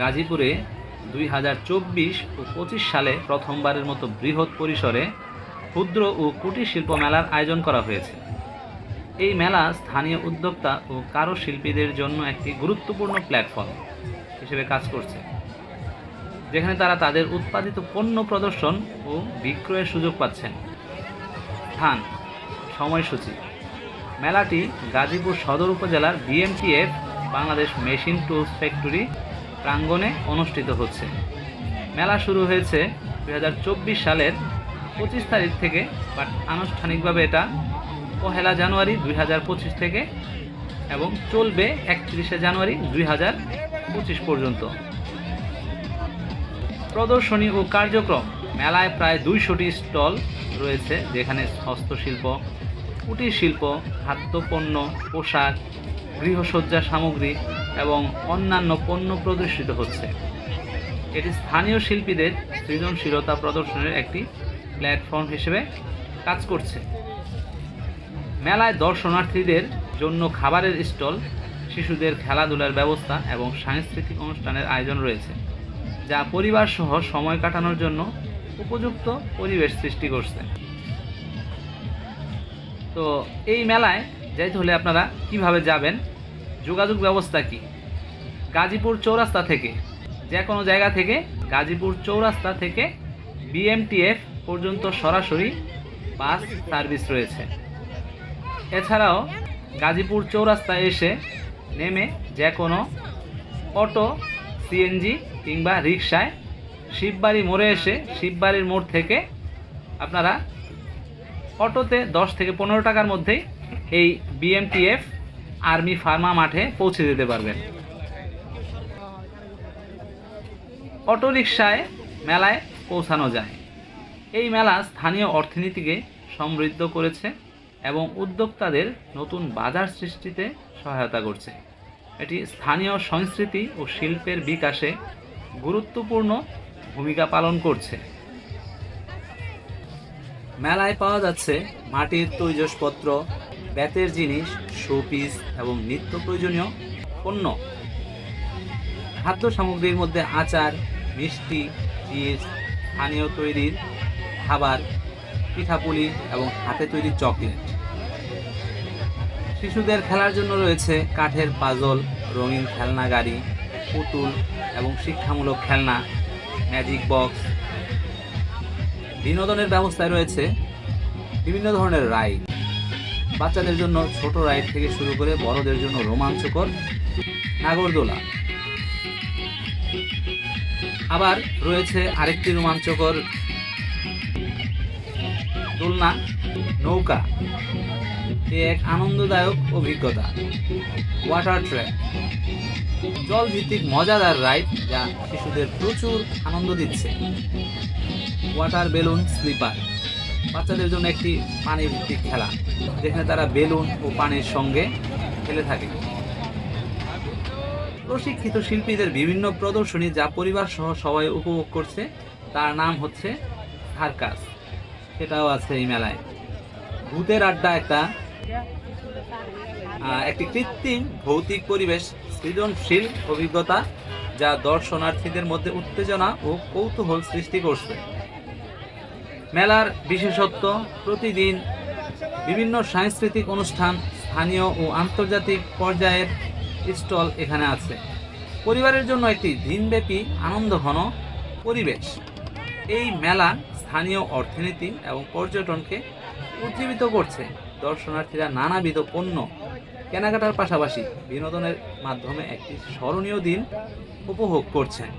গাজীপুরে দুই হাজার চব্বিশ ও পঁচিশ সালে প্রথমবারের মতো বৃহৎ পরিসরে ক্ষুদ্র ও কুটির শিল্প মেলার আয়োজন করা হয়েছে। এই মেলা স্থানীয় উদ্যোক্তা ও কারুশিল্পীদের জন্য একটি গুরুত্বপূর্ণ প্ল্যাটফর্ম হিসেবে কাজ করছে। যেখানে তারা তাদের উৎপাদিত পণ্য প্রদর্শন ও বিক্রয়ের সুযোগ পাচ্ছেন। স্থান, সময়সূচি। মেলাটি গাজীপুর সদর উপজেলার BMTF, Bangladesh machine tools factory প্রাঙ্গণে অনুষ্ঠিত হচ্ছে। মেলা শুরু হয়েছে দুই হাজার চব্বিশ সালের পঁচিশ তারিখ থেকে, বাট আনুষ্ঠানিকভাবে এটা পহেলা জানুয়ারি দুই হাজার পঁচিশ থেকে এবং চলবে একত্রিশে জানুয়ারি দুই হাজার পঁচিশ পর্যন্ত। প্রদর্শনী ও কার্যক্রম, মেলায় প্রায় দুইশোটি স্টল রয়েছে, যেখানে হস্তশিল্প, কুটির শিল্প, খাদ্যপণ্য, পোশাক, গৃহসজ্জা সামগ্রী এবং অন্যান্য পণ্য প্রদর্শিত হচ্ছে। এটি স্থানীয় শিল্পীদের সৃজনশীলতা প্রদর্শনের একটি প্ল্যাটফর্ম হিসেবে কাজ করছে। মেলায় দর্শনার্থীদের জন্য খাবারের স্টল, শিশুদের খেলাধুলার ব্যবস্থা এবং সাংস্কৃতিক অনুষ্ঠানের আয়োজন রয়েছে, যা পরিবার সহ সময় কাটানোর জন্য উপযুক্ত পরিবেশ সৃষ্টি করছে। তো এই মেলায় যাইতে হলে আপনারা কীভাবে যাবেন? যোগাযোগ ব্যবস্থা কি? গাজীপুর চৌরাস্তা থেকে, যে কোনো জায়গা থেকে গাজীপুর চৌরাস্তা থেকে বিএমটিএফ পর্যন্ত সরাসরি বাস সার্ভিস রয়েছে। এছাড়াও গাজীপুর চৌরাস্তায় এসে নেমে যে কোনো অটো সিএনজি কিংবা রিক্সায় শিববাড়ি মোড়ে এসে, শিববাড়ির মোড় থেকে আপনারা অটোতে দশ থেকে পনেরো টাকার মধ্যেই এই বিএমটিএফ আর্মি ফার্মা মাঠে পৌঁছে দিতে পারবেন। অটো রিক্সায় মেলায় পৌঁছানো যায়। এই মেলা স্থানীয় অর্থনীতিকে সমৃদ্ধ করেছে এবং উদ্যোক্তাদের নতুন বাজার সৃষ্টিতে সহায়তা করছে। এটি স্থানীয় সংস্কৃতি ও শিল্পের বিকাশে গুরুত্বপূর্ণ ভূমিকা পালন করছে। মেলায় পাওয়া যাচ্ছে মাটির তৈজসপত্র বেতের জিনিস শোপিস এবং নিত্য প্রয়োজনীয় পণ্য। খাদ্য সামগ্রীর মধ্যে আচার, মিষ্টি, চিজ, স্থানীয় তৈরির খাবার, পিঠাপুলি এবং হাতে তৈরি চকলেট। শিশুদের খেলার জন্য রয়েছে কাঠের পাজল, রঙিন খেলনা গাড়ি, পুতুল এবং শিক্ষামূলক খেলনা ম্যাজিক বক্স বিনোদনের ব্যবস্থায় রয়েছে বিভিন্ন ধরনের রাইড বাচ্চাদের জন্য ছোট রাইড থেকে শুরু করে বড়দের জন্য রোমাঞ্চকর নাগরদোলা। আবার রয়েছে আরেকটি রোমাঞ্চকর দোলনা, নৌকা। এ এক আনন্দদায়ক অভিজ্ঞতা। ওয়াটার ট্র্যাক জল ভিত্তিক মজাদার রাইড যা শিশুদের প্রচুর আনন্দ দিচ্ছে। ওয়াটার বেলুন স্লিপার বাচ্চাদের জন্য একটি পানি ভিত্তিক খেলা, যেখানে তারা বেলুন ও পানির সঙ্গে খেলে থাকে। প্রশিক্ষিত শিল্পীদের বিভিন্ন প্রদর্শনী যা পরিবার সহ সবাই উপভোগ করছে, তার নাম হচ্ছে সার্কাস। সেটাও আছে এই মেলায়। ভূতের আড্ডা একটা একটি কৃত্রিম ভৌতিক পরিবেশ, সৃজনশীল অভিজ্ঞতা, যা দর্শনার্থীদের মধ্যে উত্তেজনা ও কৌতূহল সৃষ্টি করছে। মেলার বিশেষত্ব, প্রতিদিন বিভিন্ন সাংস্কৃতিক অনুষ্ঠান স্থানীয় ও আন্তর্জাতিক পর্যায়ের স্টল এখানে আছে। পরিবারের জন্য একটি দিনব্যাপী আনন্দঘন পরিবেশ। এই মেলা স্থানীয় অর্থনীতি এবং পর্যটনকে উজ্জীবিত করছে। দর্শনার্থীরা নানাবিধ পণ্য কেনাকাটার পাশাপাশি বিনোদনের মাধ্যমে একটি স্মরণীয় দিন উপভোগ করছেন।